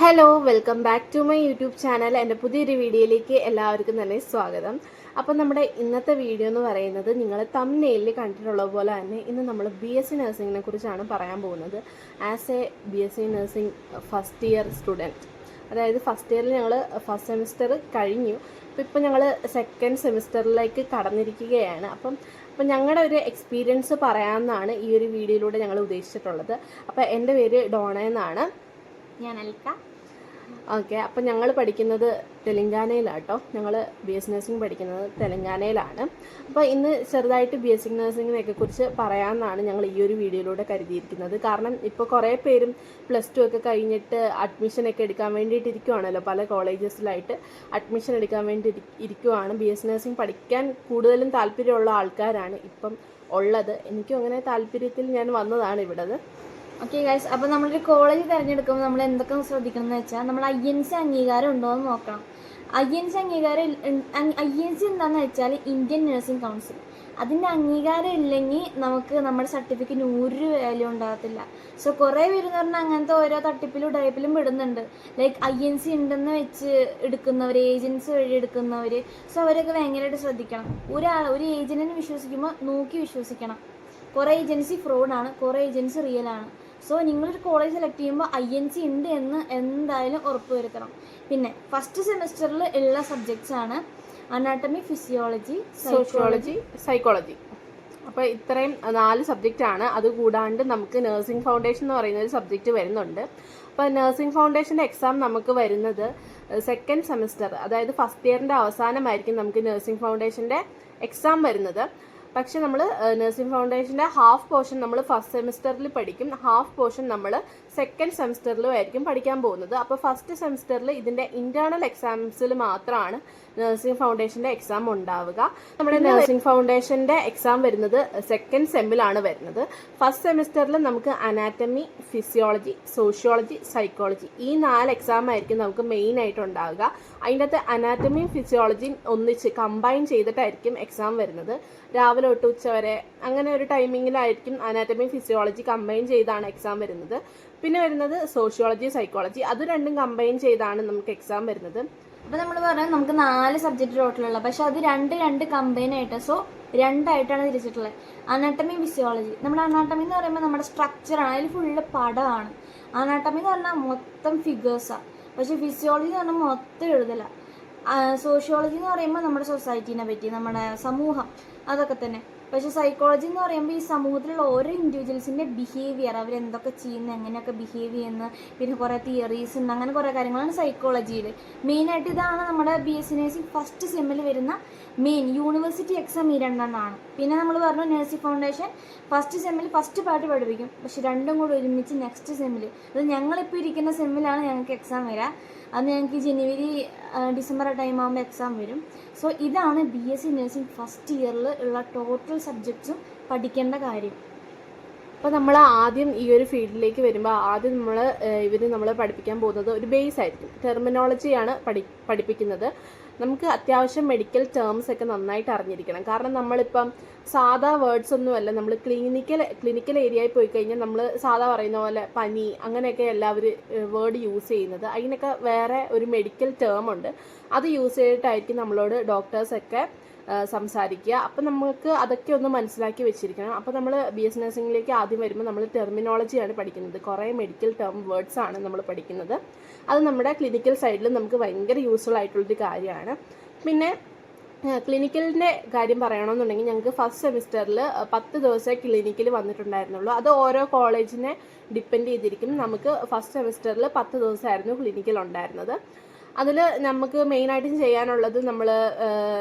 Hello welcome back to my YouTube channel എന്റെ പുതിയൊരു വീഡിയോയിലേക്ക് എല്ലാവർക്കും തന്നെ സ്വാഗതം. അപ്പം നമ്മുടെ ഇന്നത്തെ വീഡിയോ എന്ന് പറയുന്നത് നിങ്ങൾ തമ്നെയിൽ കണ്ടിട്ടുള്ള പോലെ തന്നെ ഇന്ന് നമ്മൾ ബി എസ് സി നഴ്സിങ്ങിനെ കുറിച്ചാണ് പറയാൻ പോകുന്നത്. As a B S C nursing first year student അതായത് ഫസ്റ്റ് ഇയറിൽ ഞങ്ങൾ ഫസ്റ്റ് സെമിസ്റ്റർ കഴിഞ്ഞു. അപ്പോൾ ഇപ്പോൾ ഞങ്ങൾ സെക്കൻഡ് സെമിസ്റ്ററിലേക്ക് കടന്നിരിക്കുകയാണ്. അപ്പം അപ്പം ഞങ്ങളുടെ ഒരു എക്സ്പീരിയൻസ് പറയാമെന്നാണ് ഈ ഒരു വീഡിയോയിലൂടെ ഞങ്ങൾ ഉദ്ദേശിച്ചിട്ടുള്ളത്. അപ്പോൾ എന്റെ പേര് ഡോണ എന്നാണ്. ഞാൻ അൽക്ക. ഓക്കെ അപ്പം ഞങ്ങൾ പഠിക്കുന്നത് തെലങ്കാനയിലാട്ടോ. ഞങ്ങൾ ബി എസ് നഴ്സിംഗ് പഠിക്കുന്നത് തെലങ്കാനയിലാണ്. അപ്പോൾ ഇന്ന് ചെറുതായിട്ട് ബി എസ് സി നഴ്സിങ്ങിനെയൊക്കെ കുറിച്ച് പറയാമെന്നാണ് ഞങ്ങൾ ഈ ഒരു വീഡിയോയിലൂടെ കരുതിയിരിക്കുന്നത്. കാരണം ഇപ്പോൾ കുറേ പേരും പ്ലസ് ടു ഒക്കെ കഴിഞ്ഞിട്ട് അഡ്മിഷനൊക്കെ എടുക്കാൻ വേണ്ടിയിട്ട് ഇരിക്കുവാണല്ലോ. പല കോളേജസിലായിട്ട് അഡ്മിഷൻ എടുക്കാൻ വേണ്ടി ഇരിക്കുവാണ്. ബി എസ് നഴ്സിംഗ് പഠിക്കാൻ കൂടുതലും താല്പര്യമുള്ള ആൾക്കാരാണ് ഇപ്പം ഉള്ളത്. എനിക്കും അങ്ങനെ താല്പര്യത്തിൽ ഞാൻ വന്നതാണ് ഇവിടത്. ഓക്കെ ഗൈസ് അപ്പോൾ നമ്മളൊരു കോളേജ് തിരഞ്ഞെടുക്കുമ്പോൾ നമ്മൾ എന്തൊക്കെ ശ്രദ്ധിക്കണം എന്ന് വെച്ചാൽ നമ്മൾ ഐ എൻ സി അംഗീകാരം ഉണ്ടോ എന്ന് നോക്കണം. ഐ എൻ സി അംഗീകാരം ഐ എൻ സി എന്താണെന്ന് വെച്ചാൽ ഇന്ത്യൻ നഴ്സിംഗ് കൗൺസിൽ അതിന്റെ അംഗീകാരം ഇല്ലെങ്കിൽ നമുക്ക് നമ്മുടെ സർട്ടിഫിക്കറ്റ് ഒരു വാല്യൂ ഉണ്ടാകത്തില്ല. സോ കുറേ എന്ന് പറഞ്ഞാൽ അങ്ങനത്തെ ഓരോ തട്ടിപ്പിലും ടൈപ്പിലും വിടുന്നുണ്ട് ലൈക്ക് ഐ എൻ സി ഉണ്ടെന്ന് വെച്ച് എടുക്കുന്നവർ ഏജൻസി വഴി എടുക്കുന്നവർ സോ അവരൊക്കെ ഭയങ്കരമായിട്ട് ശ്രദ്ധിക്കണം. ഒരാൾ ഒരു ഏജന്റിനെ വിശ്വസിക്കുമ്പോൾ നോക്കി വിശ്വസിക്കണം. കുറേ ഏജൻസി ഫ്രോഡാണ് കുറേ ഏജൻസി റിയലാണ് സോ നിങ്ങളൊരു കോളേജ് സെലക്ട് ചെയ്യുമ്പോൾ ഐ എൻ സി ഉണ്ട് എന്ന് എന്തായാലും ഉറപ്പ് വരുത്തണം പിന്നെ ഫസ്റ്റ് സെമസ്റ്ററിൽ ഉള്ള സബ്ജക്ട്സ് ആണ് അനാട്ടമി ഫിസിയോളജി സോഷ്യോളജി സൈക്കോളജി അപ്പോൾ ഇത്രയും നാല് സബ്ജക്റ്റ് ആണ്. അത് കൂടാണ്ട് നമുക്ക് നഴ്സിംഗ് ഫൗണ്ടേഷൻ എന്ന് പറയുന്ന ഒരു സബ്ജക്റ്റ് വരുന്നുണ്ട്. അപ്പോൾ നഴ്സിംഗ് ഫൗണ്ടേഷന്റെ എക്സാം നമുക്ക് വരുന്നത് സെക്കൻഡ് സെമസ്റ്റർ അതായത് ഫസ്റ്റ് ഇയറിന്റെ അവസാനമായിരിക്കും നമുക്ക് നഴ്സിംഗ് ഫൗണ്ടേഷന്റെ എക്സാം വരുന്നത്. പക്ഷെ നമ്മൾ നഴ്സിംഗ് ഫൗണ്ടേഷന്റെ ഹാഫ് പോർഷൻ നമ്മൾ ഫസ്റ്റ് സെമിസ്റ്ററിൽ പഠിക്കും. ഹാഫ് പോർഷൻ നമ്മൾ സെക്കൻഡ് സെമിസ്റ്ററിലും ആയിരിക്കും പഠിക്കാൻ പോകുന്നത്. അപ്പോൾ ഫസ്റ്റ് സെമിസ്റ്ററിൽ ഇതിന്റെ ഇന്റേർണൽ എക്സാംസിൽ മാത്രമാണ് നഴ്സിംഗ് ഫൗണ്ടേഷന്റെ എക്സാം ഉണ്ടാവുക. നമ്മുടെ നഴ്സിംഗ് ഫൗണ്ടേഷന്റെ എക്സാം വരുന്നത് സെക്കൻഡ് സെമ്മിലാണ് വരുന്നത്. ഫസ്റ്റ് സെമിസ്റ്ററിൽ നമുക്ക് അനാറ്റമി ഫിസിയോളജി സോഷ്യോളജി സൈക്കോളജി ഈ നാല് എക്സാം ആയിരിക്കും നമുക്ക് മെയിൻ ആയിട്ട് ഉണ്ടാവുക. അതിന്റെ അകത്ത് അനാറ്റമിയും ഫിസിയോളജിയും ഒന്നിച്ച് കമ്പൈൻ ചെയ്തിട്ടായിരിക്കും എക്സാം വരുന്നത്. രാവിലെ തൊട്ട് ഉച്ച വരെ അങ്ങനെ ഒരു ടൈമിങ്ങിലായിരിക്കും അനാറ്റമി ഫിസിയോളജി കമ്പൈൻ ചെയ്താണ് എക്സാം വരുന്നത്. പിന്നെ വരുന്നത് സോഷ്യോളജി സൈക്കോളജി അത് രണ്ടും കമ്പൈൻ ചെയ്താണ് നമുക്ക് എക്സാം വരുന്നത്. അപ്പോൾ നമ്മൾ പറഞ്ഞാൽ നമുക്ക് നാല് സബ്ജക്റ്റ് ടോട്ടലുള്ള പക്ഷെ അത് രണ്ട് രണ്ട് കമ്പൈൻ ആയിട്ട് സോ രണ്ടായിട്ടാണ് തിരിച്ചിട്ടുള്ളത്. അനാട്ടമി ഫിസിയോളജി നമ്മുടെ അനാട്ടമി എന്ന് പറയുമ്പോൾ നമ്മുടെ സ്ട്രക്ചറാണ് അതിൽ ഫുള്ള് പടമാണ്. അനാട്ടമി എന്ന് പറഞ്ഞാൽ മൊത്തം ഫിഗേഴ്സാണ് പക്ഷെ ഫിസിയോളജി എന്ന് പറഞ്ഞാൽ മൊത്തം എഴുതല. സോഷ്യോളജി എന്ന് പറയുമ്പോൾ നമ്മുടെ സൊസൈറ്റീനെ പറ്റി നമ്മുടെ സമൂഹം അതൊക്കെ തന്നെ. പക്ഷെ സൈക്കോളജി എന്ന് പറയുമ്പോൾ ഈ സമൂഹത്തിലുള്ള ഓരോ ഇൻഡിവിജ്വൽസിന്റെ ബിഹേവിയർ അവരെന്തൊക്കെ ചെയ്യുന്നു എങ്ങനെയൊക്കെ ബിഹേവ് ചെയ്യുന്നു പിന്നെ കുറേ തിയറീസ് ഉണ്ട് അങ്ങനെ കുറേ കാര്യങ്ങളാണ് സൈക്കോളജിയിൽ മെയിനായിട്ട് ഇതാണ് നമ്മുടെ ബി എസ് നഴ്സിംഗ് ഫസ്റ്റ് സെമ്മിൽ വരുന്ന മെയിൻ യൂണിവേഴ്സിറ്റി എക്സാം ഈ രണ്ടെണ്ണമാണ് പിന്നെ നമ്മൾ പറഞ്ഞു നേഴ്സിംഗ് ഫൗണ്ടേഷൻ ഫസ്റ്റ് സെമ്മിൽ ഫസ്റ്റ് പാർട്ട് പഠിപ്പിക്കും. പക്ഷെ രണ്ടും കൂടി ഒരുമിച്ച് നെക്സ്റ്റ് സെമ്മിൽ അത് ഞങ്ങളിപ്പോൾ ഇരിക്കുന്ന സെമ്മിലാണ് ഞങ്ങൾക്ക് എക്സാം വരിക അത് ഞങ്ങൾക്ക് ജനുവരി ഡിസംബർ ടൈം ആകുമ്പോൾ എക്സാം വരും. സോ ഇതാണ് B S C nursing first ഇയറിൽ ഉള്ള ടോട്ടൽ സബ്ജക്ട്സും പഠിക്കേണ്ട കാര്യം. അപ്പോൾ നമ്മൾ ആദ്യം ഈ ഒരു ഫീൽഡിലേക്ക് വരുമ്പോൾ ആദ്യം നമ്മൾ ഇവർ നമ്മളെ പഠിപ്പിക്കാൻ പോകുന്നത് ഒരു ബേസ് ആയിരിക്കും. ടെർമിനോളജിയാണ് പഠി പഠിപ്പിക്കുന്നത്. നമുക്ക് അത്യാവശ്യം മെഡിക്കൽ ടേംസ് ഒക്കെ നന്നായിട്ട് അറിഞ്ഞിരിക്കണം. കാരണം നമ്മളിപ്പം സാധാ വേർഡ്സ് ഒന്നുമല്ല നമ്മൾ ക്ലിനിക്കൽ ക്ലിനിക്കൽ ഏരിയയിൽ പോയി കഴിഞ്ഞാൽ നമ്മൾ സാധാ പറയുന്ന പോലെ പനി അങ്ങനെയൊക്കെ എല്ലാവരും വേർഡ് യൂസ് ചെയ്യുന്നത്. അതിനൊക്കെ വേറെ ഒരു മെഡിക്കൽ ടേം ഉണ്ട്. അത് യൂസ് ചെയ്തിട്ടായിരിക്കും നമ്മളോട് ഡോക്ടേഴ്സൊക്കെ സംസാരിക്കുക. അപ്പം നമുക്ക് അതൊക്കെ ഒന്ന് മനസ്സിലാക്കി വെച്ചിരിക്കണം. അപ്പോൾ നമ്മൾ ബി എസ് നഴ്സിംഗിലേക്ക് ആദ്യം വരുമ്പോൾ നമ്മൾ ടെർമിനോളജിയാണ് പഠിക്കുന്നത്. കുറേ മെഡിക്കൽ ടേം വേർഡ്സ് ആണ് നമ്മൾ പഠിക്കുന്നത്. അത് നമ്മുടെ ക്ലിനിക്കൽ സൈഡിൽ നമുക്ക് ഭയങ്കര യൂസ്ഫുൾ ആയിട്ടുള്ളൊരു കാര്യമാണ്. പിന്നെ ക്ലിനിക്കലിന്റെ കാര്യം പറയണമെന്നുണ്ടെങ്കിൽ ഞങ്ങൾക്ക് ഫസ്റ്റ് സെമിസ്റ്ററിൽ പത്ത് ദിവസമേ ക്ലിനിക്കിൽ വന്നിട്ടുണ്ടായിരുന്നുള്ളൂ. അത് ഓരോ കോളേജിനെ ഡിപ്പെൻഡ് ചെയ്തിരിക്കും. നമുക്ക് ഫസ്റ്റ് സെമിസ്റ്ററിൽ പത്ത് ദിവസമായിരുന്നു ക്ലിനിക്കൽ ഉണ്ടായിരുന്നത്. അതിൽ നമുക്ക് മെയിനായിട്ടും ചെയ്യാനുള്ളത് നമ്മൾ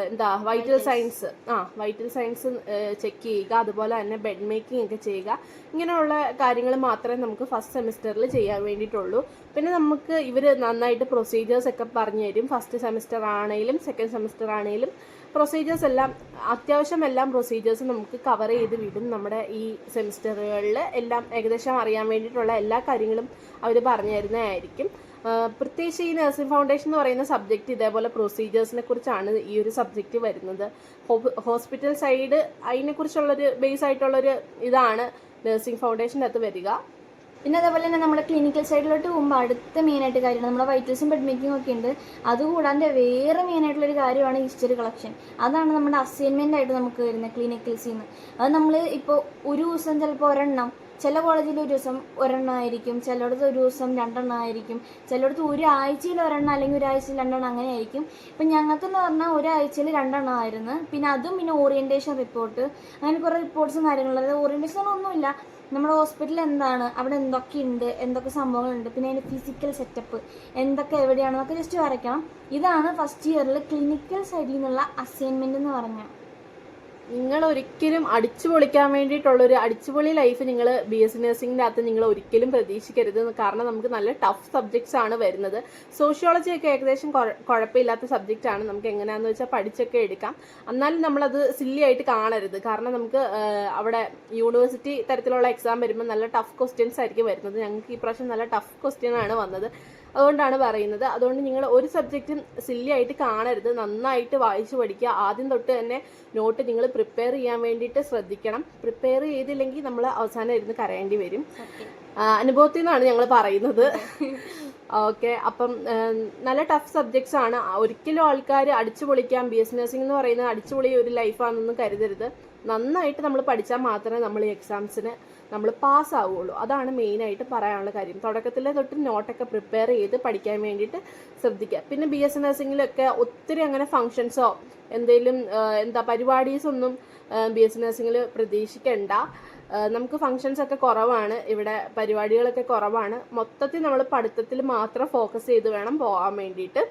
എന്താ വൈറ്റൽ സയൻസ് ആ വൈറ്റൽ സയൻസ് ചെക്ക് ചെയ്യുക. അതുപോലെ തന്നെ ബെഡ് മേക്കിംഗ് ഒക്കെ ചെയ്യുക. ഇങ്ങനെയുള്ള കാര്യങ്ങൾ മാത്രമേ നമുക്ക് ഫസ്റ്റ് സെമിസ്റ്ററിൽ ചെയ്യാൻ വേണ്ടിയിട്ടുള്ളൂ. പിന്നെ നമുക്ക് ഇവർ നന്നായിട്ട് പ്രൊസീജിയേഴ്സ് ഒക്കെ പറഞ്ഞു തരും. ഫസ്റ്റ് സെമിസ്റ്റർ ആണെങ്കിലും സെക്കൻഡ് സെമിസ്റ്റർ ആണെങ്കിലും. പ്രൊസീജിയേഴ്സ് എല്ലാം അത്യാവശ്യം എല്ലാം പ്രൊസീജിയേഴ്സ് നമുക്ക് കവർ ചെയ്ത് വിടും നമ്മുടെ ഈ സെമിസ്റ്ററുകളിൽ എല്ലാം ഏകദേശം അറിയാൻ വേണ്ടിയിട്ടുള്ള എല്ലാ കാര്യങ്ങളും അവർ പറഞ്ഞു തരുന്നതായിരിക്കും. പ്രത്യേകിച്ച് ഈ നഴ്സിംഗ് ഫൗണ്ടേഷൻ എന്ന് പറയുന്ന സബ്ജക്റ്റ് ഇതേപോലെ പ്രൊസീജിയേഴ്സിനെ കുറിച്ചാണ് ഈ ഒരു സബ്ജക്റ്റ് വരുന്നത്. ഹോസ്പിറ്റൽ സൈഡ് അതിനെക്കുറിച്ചുള്ളൊരു ബേസ് ആയിട്ടുള്ളൊരു ഇതാണ് നഴ്സിംഗ് ഫൗണ്ടേഷന്റെ അകത്ത് വരിക. പിന്നെ അതേപോലെ തന്നെ നമ്മുടെ ക്ലിനിക്കൽ സൈഡിലോട്ട് പോകുമ്പോൾ അടുത്ത മെയിനായിട്ട് കാര്യമാണ് നമ്മുടെ വൈറ്റൽസും ബെഡ് മേക്കിംഗ് ഒക്കെ ഉണ്ട്. അതുകൂടാതെ വേറെ മെയിനായിട്ടുള്ളൊരു കാര്യമാണ് ഹിസ്റ്ററി കളക്ഷൻ അതാണ് നമ്മുടെ അസൈൻമെന്റ് ആയിട്ട് നമുക്ക് വരുന്നത് ക്ലിനിക്കൽസിൽ നിന്ന് അത് നമ്മൾ ഇപ്പോൾ ഒരു ദിവസം ചിലപ്പോൾ ഒരെണ്ണം ചില കോളേജിൽ ഒരു ദിവസം ഒരെണ്ണം ആയിരിക്കും ചിലയിടത്ത് ഒരു ദിവസം രണ്ടെണ്ണം ആയിരിക്കും ചിലയിടത്ത് ഒരാഴ്ചയിൽ ഒരെണ്ണം അല്ലെങ്കിൽ ഒരാഴ്ചയിൽ രണ്ടെണ്ണം അങ്ങനെ ആയിരിക്കും. ഇപ്പം ഞങ്ങൾക്കെന്ന് പറഞ്ഞാൽ ഒരാഴ്ചയിൽ രണ്ടെണ്ണം ആയിരുന്നു. പിന്നെ അതും പിന്നെ ഓറിയന്റേഷൻ റിപ്പോർട്ട് അങ്ങനെ കുറേ റിപ്പോർട്ട്സും കാര്യങ്ങളും. അതായത് ഓറിയന്റേഷൻ ഒന്നുമില്ല. നമ്മുടെ ഹോസ്പിറ്റലിൽ എന്താണ് അവിടെ എന്തൊക്കെ ഉണ്ട് എന്തൊക്കെ സംഭവങ്ങളുണ്ട് പിന്നെ അതിന്റെ ഫിസിക്കൽ സെറ്റപ്പ് എന്തൊക്കെ എവിടെയാണെന്നൊക്കെ ജസ്റ്റ് വരയ്ക്കണം. ഇതാണ് ഫസ്റ്റ് ഇയറിൽ ക്ലിനിക്കൽ സൈഡിൽ നിന്നുള്ള അസൈൻമെന്റ് എന്ന് പറഞ്ഞാൽ നിങ്ങൾ ഒരിക്കലും അടിച്ചു പൊളിക്കാൻ വേണ്ടിയിട്ടുള്ളൊരു അടിച്ചുപൊളി ലൈഫ് നിങ്ങൾ ബി എസ് സി നഴ്സിംഗിന്റെ അകത്ത് നിങ്ങൾ ഒരിക്കലും പ്രതീക്ഷിക്കരുത്. കാരണം നമുക്ക് നല്ല ടഫ് സബ്ജക്ട്സ് ആണ് വരുന്നത്. സോഷ്യോളജി ഒക്കെ ഏകദേശം കുഴപ്പമില്ലാത്ത സബ്ജക്റ്റ് ആണ്. നമുക്ക് എങ്ങനെയാണെന്ന് വെച്ചാൽ പഠിച്ചൊക്കെ എടുക്കാം. എന്നാലും നമ്മളത് സില്ലി ആയിട്ട് കാണരുത്. കാരണം നമുക്ക് അവിടെ യൂണിവേഴ്സിറ്റി തരത്തിലുള്ള എക്സാം വരുമ്പോൾ നല്ല ടഫ് ക്വസ്റ്റ്യൻസ് ആയിരിക്കും വരുന്നത്. ഞങ്ങൾക്ക് ഈ പ്രാവശ്യം നല്ല ടഫ് ക്വസ്റ്റ്യൻ ആണ് വന്നത്. അതുകൊണ്ടാണ് പറയുന്നത്. അതുകൊണ്ട് നിങ്ങൾ ഒരു സബ്ജക്റ്റും സില്ലി ആയിട്ട് കാണരുത്. നന്നായിട്ട് വായിച്ചു പഠിക്കുക. ആദ്യം തൊട്ട് തന്നെ നോട്ട് നിങ്ങൾ പ്രിപ്പയർ ചെയ്യാൻ വേണ്ടിയിട്ട് ശ്രദ്ധിക്കണം. പ്രിപ്പയർ ചെയ്തില്ലെങ്കിൽ നമ്മൾ അവസാനം ഇരുന്ന് കരയേണ്ടി വരും. അനുഭവത്തിൽ നിന്നാണ് ഞങ്ങൾ പറയുന്നത്. ഓക്കെ അപ്പം നല്ല ടഫ് സബ്ജക്ട്സ് ആണ്. ഒരിക്കലും ആൾക്കാർ അടിച്ചു പൊളിക്കാൻ ബി എസ് നഴ്സിംഗ് എന്ന് പറയുന്നത് അടിച്ചുപൊളി ഒരു ലൈഫാണെന്നൊന്നും കരുതരുത്. നന്നായിട്ട് നമ്മൾ പഠിച്ചാൽ മാത്രമേ നമ്മൾ ഈ എക്സാംസിന് നമ്മൾ പാസ് ആവുകയുള്ളൂ. അതാണ് മെയിനായിട്ട് പറയാനുള്ള കാര്യം. തുടക്കത്തിലെ തൊട്ട് നോട്ടൊക്കെ പ്രിപ്പയർ ചെയ്ത് പഠിക്കാൻ വേണ്ടിയിട്ട് ശ്രദ്ധിക്കുക. പിന്നെ ബി എസ് നഴ്സിംഗിലൊക്കെ ഒത്തിരി അങ്ങനെ ഫങ്ഷൻസോ എന്തെങ്കിലും എന്താ പരിപാടീസ് ഒന്നും ബി എസ് നഴ്സിംഗിൽ പ്രതീക്ഷിക്കണ്ട. നമുക്ക് ഫങ്ഷൻസ് ഒക്കെ കുറവാണ്. ഇവിടെ പരിപാടികളൊക്കെ കുറവാണ്. മൊത്തത്തിൽ നമ്മൾ പഠിത്തത്തിൽ മാത്രം ഫോക്കസ് ചെയ്ത് വേണം പോകാൻ വേണ്ടിയിട്ട്.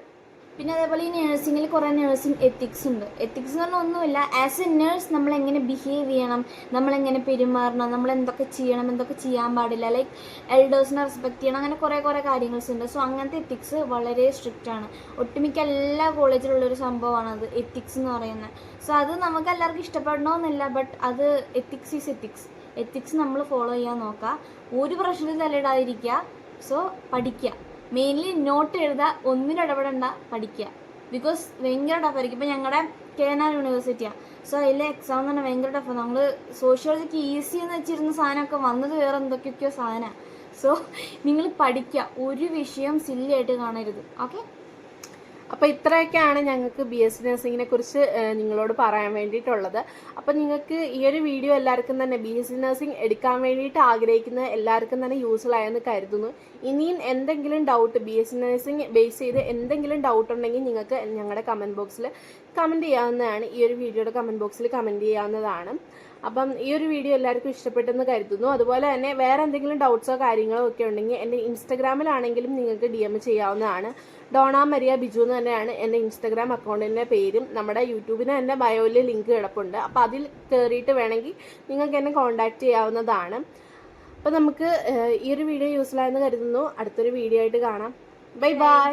പിന്നെ അതേപോലെ ഈ നേഴ്സിങ്ങിൽ കുറേ നേഴ്സിംഗ് എത്തിക്സ് ഉണ്ട്. എത്തിക്സ് എന്ന് പറഞ്ഞാൽ ഒന്നുമില്ല. ആസ് എ നേഴ്സ് നമ്മൾ എങ്ങനെ ബിഹേവ് ചെയ്യണം? നമ്മളെങ്ങനെ പെരുമാറണം? നമ്മൾ എന്തൊക്കെ ചെയ്യണം? എന്തൊക്കെ ചെയ്യാൻ പാടില്ല? ലൈക്ക് എൽഡേഴ്സിനെ റെസ്പെക്ട് ചെയ്യണം. അങ്ങനെ കുറേ കുറേ കാര്യങ്ങൾസ് ഉണ്ട്. സോ അങ്ങനത്തെ എത്തിക്സ് വളരെ സ്ട്രിക്റ്റ് ആണ്. ഒട്ടുമിക്ക എല്ലാ കോളേജിലുള്ള ഒരു സംഭവമാണ് അത് എത്തിക്സ് എന്ന് പറയുന്നത്. സോ അത് നമുക്ക് എല്ലാവർക്കും ഇഷ്ടപ്പെടണമെന്നില്ല ബട്ട് അത് എത്തിക്സ് ഈസ് എത്തിക്സ് എത്തിക്സ് നമ്മൾ ഫോളോ ചെയ്യാൻ നോക്കുക. ഒരു പ്രശ്നത്തിൽ തലയിടാതിരിക്കുക. സോ പഠിക്കുക. മെയിൻലി നോട്ട് എഴുതുക ഒന്നിനും ഇടപെടണ്ട പഠിക്കുക. ബിക്കോസ് ഭയങ്കര ടഫായിരിക്കും ഇപ്പം ഞങ്ങളുടെ കെ എൻ ആർ യൂണിവേഴ്സിറ്റിയാണ് സോ അതിലെ എക്സാം തന്നെ ഭയങ്കര ടഫാണ് നമ്മൾ സോഷ്യോളജിക്ക് ഈസി എന്ന് വെച്ചിരുന്ന സാധനമൊക്കെ വന്നത് വേറെ എന്തൊക്കെയൊക്കെയോ സാധനമാണ്. സോ നിങ്ങൾ പഠിക്കുക. ഒരു വിഷയം സില്ലിയായിട്ട് കാണരുത്. ഓക്കെ അപ്പോൾ ഇത്രയൊക്കെയാണ് ഞങ്ങൾക്ക് ബി എസ് സി നഴ്സിങ്ങിനെ കുറിച്ച് നിങ്ങളോട് പറയാൻ വേണ്ടിയിട്ടുള്ളത്. അപ്പോൾ നിങ്ങൾക്ക് ഈ ഒരു വീഡിയോ എല്ലാവർക്കും തന്നെ ബി എസ് സി നഴ്സിംഗ് എടുക്കാൻ വേണ്ടിയിട്ട് ആഗ്രഹിക്കുന്ന എല്ലാവർക്കും തന്നെ യൂസ്ഫുൾ ആയെന്ന് കരുതുന്നു. ഇനിയും എന്തെങ്കിലും doubt B S C nursing base ചെയ്ത് എന്തെങ്കിലും ഡൗട്ട് ഉണ്ടെങ്കിൽ നിങ്ങൾക്ക് ഞങ്ങളുടെ കമന്റ് ബോക്സിൽ കമന്റ് ചെയ്യാവുന്നതാണ്. ഈ ഒരു വീഡിയോയുടെ കമന്റ് ബോക്സിൽ കമന്റ് ചെയ്യാവുന്നതാണ്. അപ്പം ഈ ഒരു വീഡിയോ എല്ലാവർക്കും ഇഷ്ടപ്പെട്ടെന്ന് കരുതുന്നു. അതുപോലെ തന്നെ വേറെ എന്തെങ്കിലും ഡൗട്ട്സോ കാര്യങ്ങളോ ഒക്കെ ഉണ്ടെങ്കിൽ എന്റെ ഇൻസ്റ്റഗ്രാമിലാണെങ്കിലും നിങ്ങൾക്ക് ഡി എം ചെയ്യാവുന്നതാണ്. ഡോണ മരിയ ബിജു എന്ന് തന്നെയാണ് എന്റെ ഇൻസ്റ്റഗ്രാം അക്കൗണ്ടിന്റെ പേരും. നമ്മുടെ യൂട്യൂബിന് എന്റെ ബയോയിൽ ലിങ്ക് കിടപ്പുണ്ട്. അപ്പോൾ അതിൽ കയറിയിട്ട് വേണമെങ്കിൽ നിങ്ങൾക്ക് എന്നെ കോൺടാക്റ്റ് ചെയ്യാവുന്നതാണ്. അപ്പോൾ നമുക്ക് ഈ ഒരു വീഡിയോ യൂസ്ഫുൾ ആയെന്ന് കരുതുന്നു. അടുത്തൊരു വീഡിയോ ആയിട്ട് കാണാം. Bye bye